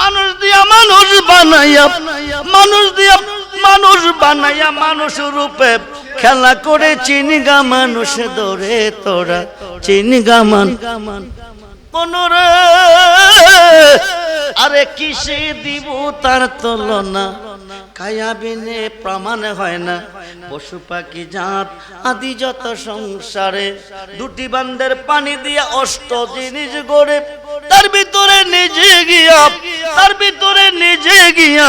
মানুষ দিয়া মানুষ বানাইয়া, মানুষ দিয়া মানুষ বানাইয়া মানুষ রূপে খেলা করে চিনিগা মানুষ দৌড়ে তোরা, চিনিগা মান। মনরে আরে কিসে দিব তার তুলনা? কায়া বিনে প্রমাণ হয় না। পশু পাখি, জাত, আদি যত সংসারে, দুটি বান্দের পানি দিয়ে অষ্ট জিনিস গড়ে, তার ভিতরে নিজে গিয়া তার ভিতরে নিজে গিয়া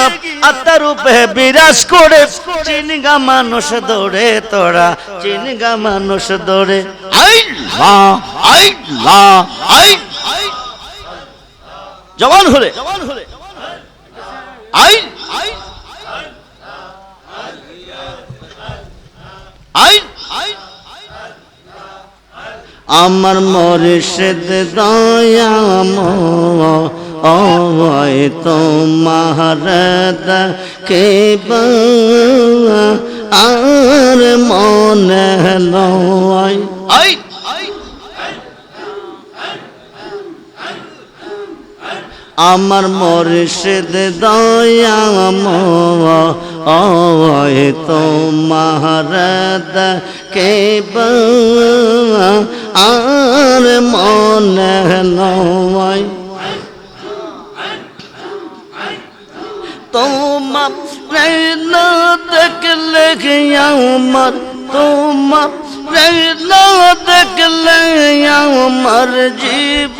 আত্মার রূপে বিরাজ করে চিনগা মানুষ দৌড়ে তোরা চিনগা মানুষ দৌড়ে। জবান হলে জবান হলে আই আই আই আই আমার মরিষদ দয়াম ওই তোমার কে আর মনে আই! আমার মরিষদ দয়াম ওই তোমার কে আর মনে লয় তোমার না দেখলে আমার তোমার না দেখলে আমার জীব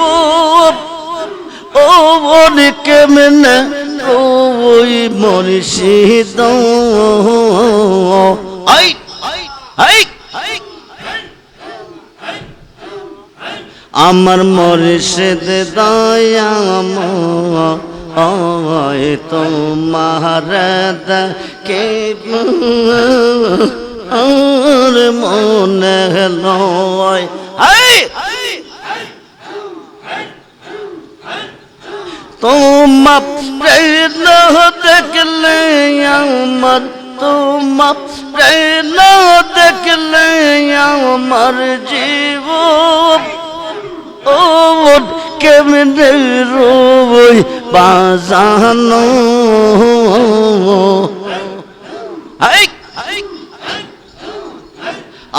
ও বল কেমনে ওই মরিষিদ আই আই, আমার মরিষদ দয়াম ওই তোমার কে আর মনে লয় তোমার প্রেম দেখলে আমার, তোমার প্রেম দেখলে আমার জীব ও, কেমনে রোবই বাজানো।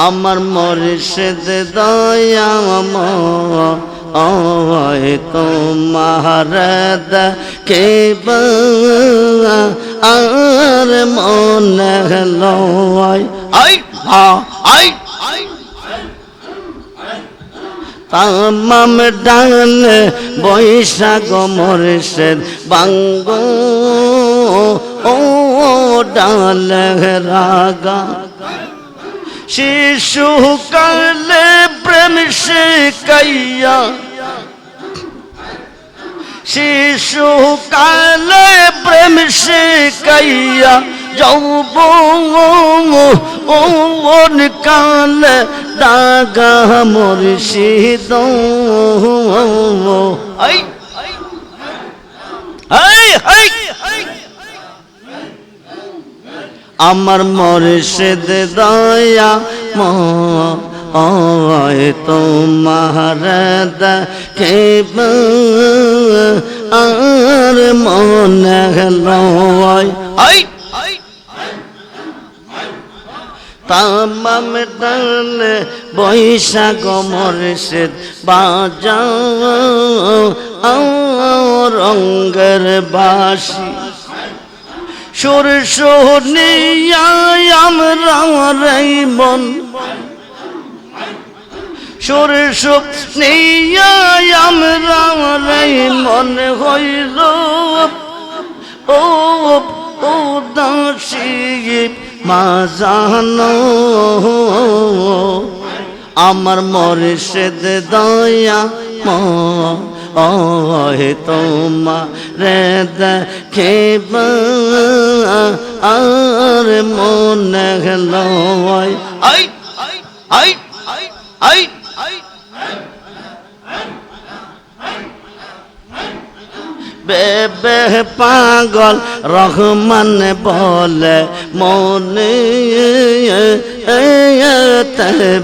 আমার মরিষদ দয়াম ওই তোমার কে আর মনে লয়। আই আই আই তামাম ডান বৈশাখ মরিষদ বাঙ্গ। ও ডাল রাগা। শিশু কালে প্রেম সে শিকাইয়া শিশু কালে প্রেম সে শিকাইয়া যৌব কালে দাগা মুর্শিদ। আমার মর্ষদ দয়া ময় তোমার কে আর মনে লয় আই তামাম ডাল বৈশাখ মর্ষদ বাজাও রঙ্গের বাসী। সুর সোহনিয়ায় আমরা রে মন। সুর সোহনিয়ায় আমরা রে মন হইল। ও ও দাসী মা জানো, আমার মরিষদ দয়া মা ওহে তোমা রে দেখে আর মনে লয় আই আই আই আই বেবে পাগল রহমান বলে মনে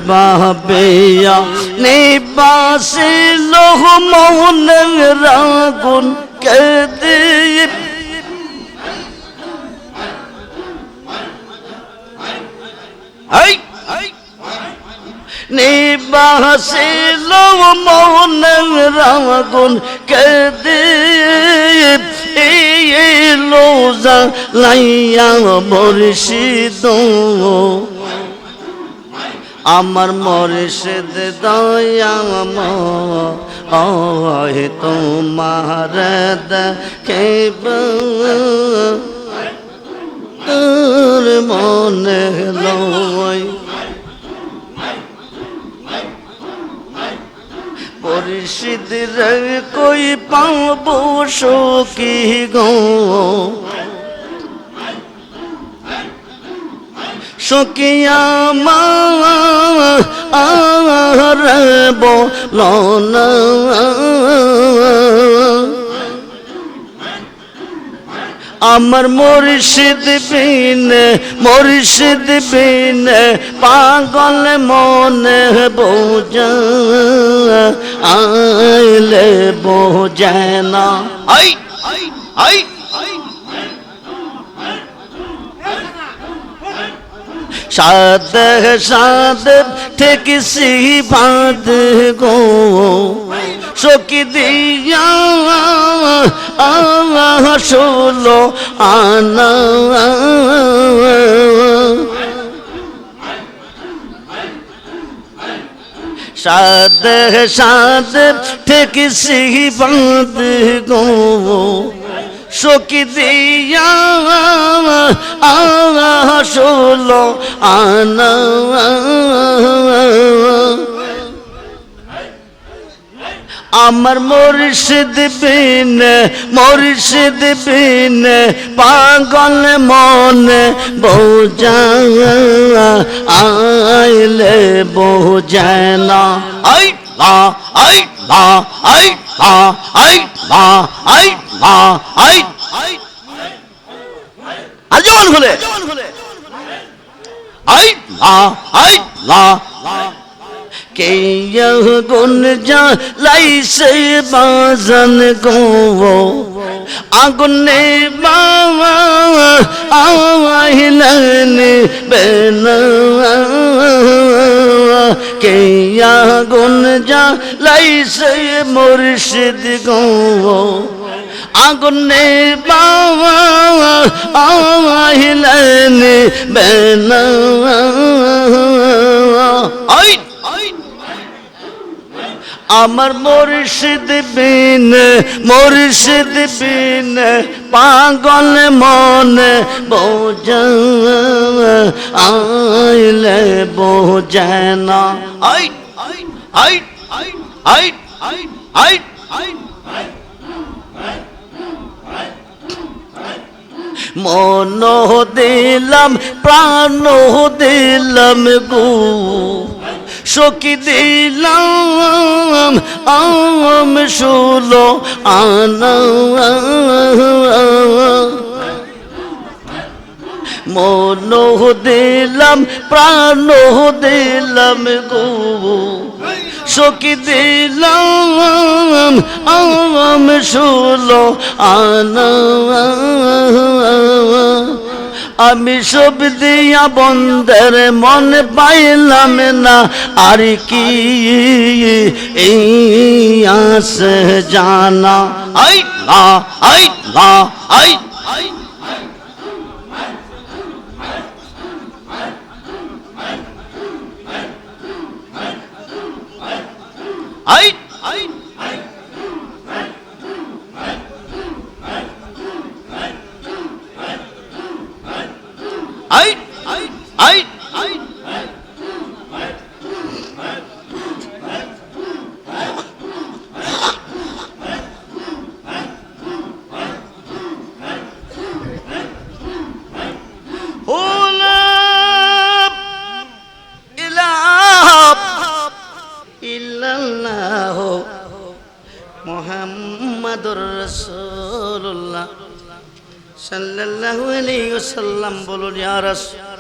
বাবে নিবাসী লোহ মৌন রাগুন কেদীপ নিবাসী লোহ মৌন রাগুন কেদীপ যা লাইয়া মরিষিদ আমার মরিষিদ দয়াম অহে তোমার দেখেব তোর মনে লয়। পরিষিদ কই পাব সকি গো? সকিয়া মা আর বল আমার মুর্শিদ বিন মুর্শিদ বিন, পাগল মনে বোঝা, আইলে বোঝে না। আই আই আই। शाद है शाद थे किसी बात को দিয়া আল্লাহ ষোলো আনা। সাদ সাদ, ঠিক সেই বাঁধ গো। সকি দিয়া ষোলো আনা, আমার মুর্শিদ বিন মুর্শিদ বিন, পাগল মন বোঝা আইলে বোঝায় না। আই আই আই মা আই মা আই আইন আর জবান খুলে আইন আইন কে গুণ যা, লাইসে বাজন গো, আগুনে বাবা আহিলন বেনা কে আগুন যা লাইসে মুর্শিদ গো। আগুনে আই আমার মুর্শিদ বিন মুর্শিদ বিন, পাগল মন বোঝা আইলে বোঝে না আই আই আই আই আই আই আই মন দিলাম প্রাণ দিলাম গো। সকি দিলাম, আম শুলো আনা। মন দিলাম প্রাণ দিলাম গো। সকি দিলাম আম শুলো আনা আমি সব দিয়া বন্ধের মন পাইলাম না, আর কি আস জানা। আই না আই না আই ஐ সাল্লাল্লাহু আলাইহি ওয়াসাল্লাম বলুন ইয়া রাসূল